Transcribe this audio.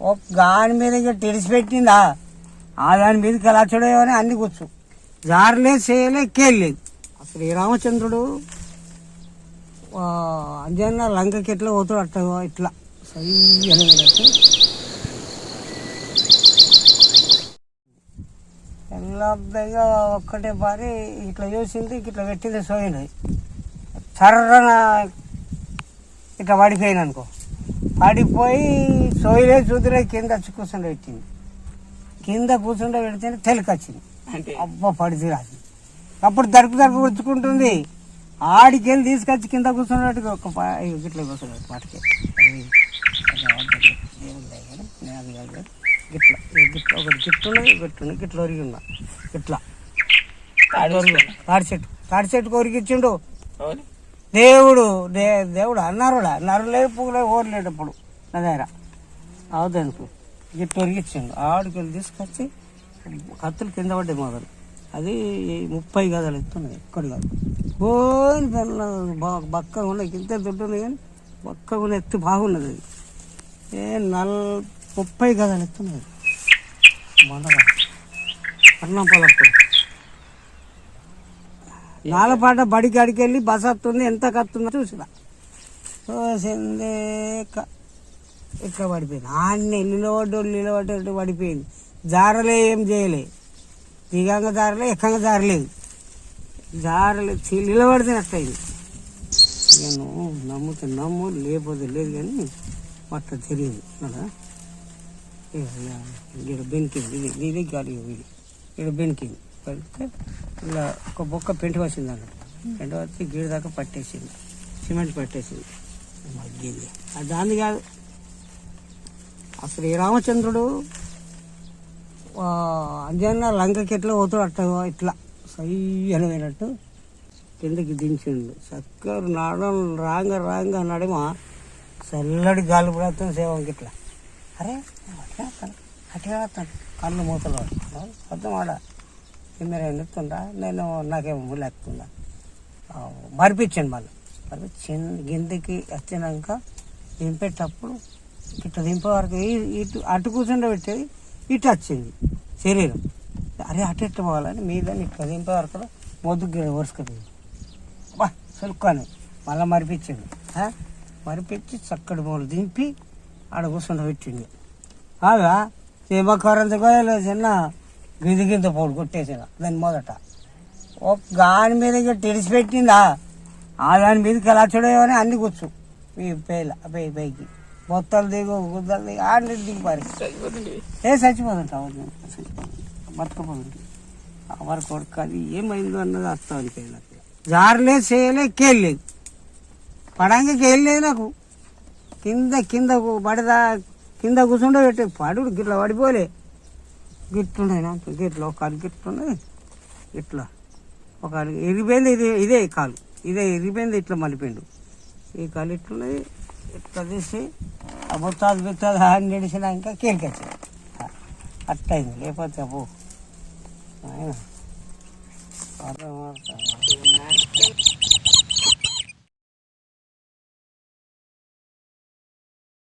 ఒక దాని మీద ఇక తెలిసిపెట్టిందా ఆ దాని మీద కలాచడో అని అన్ని కూర్చు. జారలేదు చేయలే కేళ్ళలేదు అసలు రామచంద్రుడు అంజన్న లంకకి ఎట్లా పోతాడు అట్లా ఇట్లా. సై అని ఒక్కటే పారి ఇట్లా చూసింది ఇట్లా పెట్టింది సోయినది. చర్రన ఇట్లా పడిపోయిన అనుకో పడిపోయి సోయిలే చూదులే కింద వచ్చి కూర్చుండ పెట్టింది. కింద కూర్చుండ పెడితే తెలికొచ్చింది. అంటే? అబ్బా పడితే రాదు. అప్పుడు దరుకు దరుకు గుచ్చుకుంటుంది ఆడికి వెళ్ళి తీసుకొచ్చి కింద కూర్చున్నట్టు ఒక గిట్ల కూర్చున్నట్టు పాటికి. గిట్ల గిట్ల ఒకటి గిట్ల ఉన్నది గిట్ల ఒరిగి ఉన్నా గిట్ల. తాడి చెట్టు. తాడి చెట్టు కొరికిచ్చిండు ఎవరు? దేవుడు దే దేవుడు అన్నారుడా. నరు లేదు ఓర్లేటప్పుడు. నా దగ్గర. అవదనుకు ఇది తొరిగిచ్చిండు. ఆడికి వెళ్ళి తీసుకొచ్చి కత్తులు కింద పడ్డాయి మొదలు. అది ముప్పై గదాలు ఎత్తున్నాయి ఎక్కడి కాదు పోని పిల్ల బక్కగా ఉన్నాయి. ఇంత దుడ్డు ఉన్నాయి కానీ బక్కగా ఉన్న ఎత్తు బాగున్నది అది. ఏ నల్ ముప్పై గదాలు ఎత్తున్నాయి మొదల అన్నం పొలప్పుడు నాలపాట బడికి అడికెళ్ళి బస్ వస్తుంది ఎంత కత్తుందో చూసిన. చూసిందే క- ఇక్కడ పడిపోయింది? ఆన్నే నిలబడ్డు నిలబడ్డట్టు పడిపోయింది. జారలే ఏం చేయలే. దిగంగా జారలే ఎక్కంగా జారలేదు. జారలే నిలబడితే అట్టయింది నేను నమ్ముతే నమ్ము లేకపోతే లేదు కానీ మొత్తం తెలియదు కదా? ఇక్కడ బెనికింది ఇది ఇది గాలి ఇది. ఇక్కడ బెనికింది పడితే ఇలా ఒక బొక్క పెంట వచ్చింది అన్నట్టు పెంట వచ్చి గీడ దాకా పట్టేసింది. సిమెంట్ పట్టేసింది. మగ్గింది. అది దాన్ని కాదు. అసలు ఈ రామచంద్రుడు ఆ, అంజన్న లంకకి ఎట్లా పోతాడు అట్లా ఇట్లా. సై అనమైనట్టు కిందకి దించిండు. చక్కరు నాడడం రాంగ రాంగ నడిమ చల్లడి గాలి పడుతుంది సేవంకి ఇట్లా. అరే అట్లా అట్లా కళ్ళు మూతలు అర్థం ఆడ? కింద నేను నేను నాకేమో లేకుండా మరిపించండి మళ్ళీ. మరి చిన్న గిందకి వచ్చినాక దింపేటప్పుడు ఇట్లా దింపే వరకు ఇటు అటు కూర్చుండే పెట్టేది ఇటు వచ్చింది శరీరం. అరే అటు ఎట్టు పోవాలని మీద ఇట్లా దింపే వరకు మొద్దుకు వరుసుకుపోయింది బా సుల్కొని మళ్ళీ మరిపించిండు మరిపించి చక్కటి మూలు దింపి ఆడ కూర్చుండబెట్టింది అలా కాదా సీమకరంత చిన్న. గింజ గింజ పోడు కొట్టేసిన దాని మొదట. ఒక దాని మీద ఇక తెలిసిపెట్టిందా ఆ దాని మీదకి ఎలా చూడేవని అన్ని కూర్చు. ఈ పేల పై పైకి. బొత్తలు దిగు గుద్దలు దిగు ఆడి దిగు పారి ఏ చచ్చిపోతుంటావు బతకపోతుంది ఎవరి కొడుకు అది ఏమైందో అన్నది అర్థం నాకు జారలే చేయలే కేళ్ళలేదు పడంగా కేళ్ళలేదు నాకు. కింద కింద పడదా కింద కూర్చుండో పెట్టే పడు గిట్ల పడిపోలే. గిట్లున్నాయి నాకు గిట్ల ఒక కాలు గిట్లున్నది ఇట్లా. ఒక కాలు ఎరిపోయింది ఇది ఇదే కాలు. ఇదే ఎరిపోయింది ఇట్లా మలిపిండు ఈ కాలు ఇట్లున్నది ఇట్లా తీసి ఆ బుత్తాది బిత్తాది హాని నడిచినాక కేలికొచ్చింది అట్టయింది లేకపోతే అబ్బో. ఆయన అర్థం అర్థం.